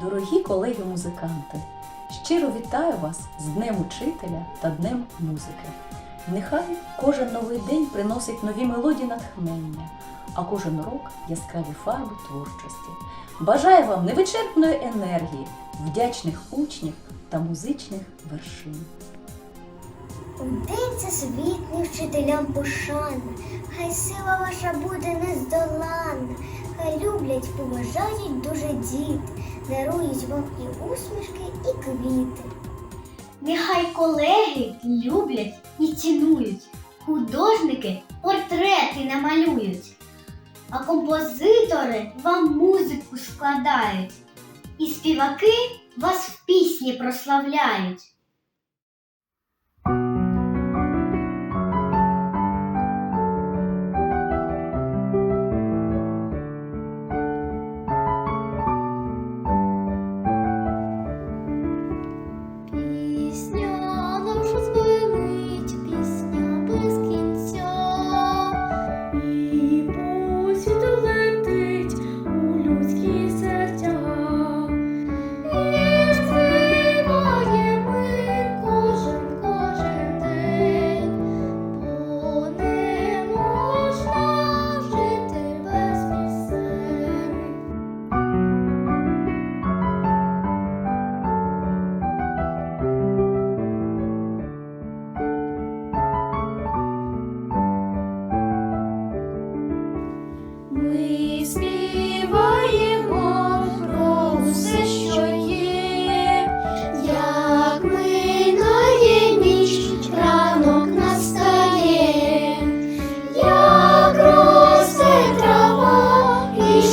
Дорогі колеги-музиканти, щиро вітаю вас з Днем Учителя та Днем музики. Нехай кожен новий день приносить нові мелодії натхнення, а кожен рок яскраві фарби творчості. Бажаю вам невичерпної енергії, вдячних учнів та музичних вершин. У день вчителям пошана, хай сила ваша буде нездоланна, хай люблять, поважають дуже діти, дарують вам і усмішки, і квіти. Нехай колеги люблять і цінують, художники портрети намалюють, а композитори вам музику складають, і співаки вас в пісні прославляють.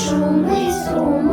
шуми сум.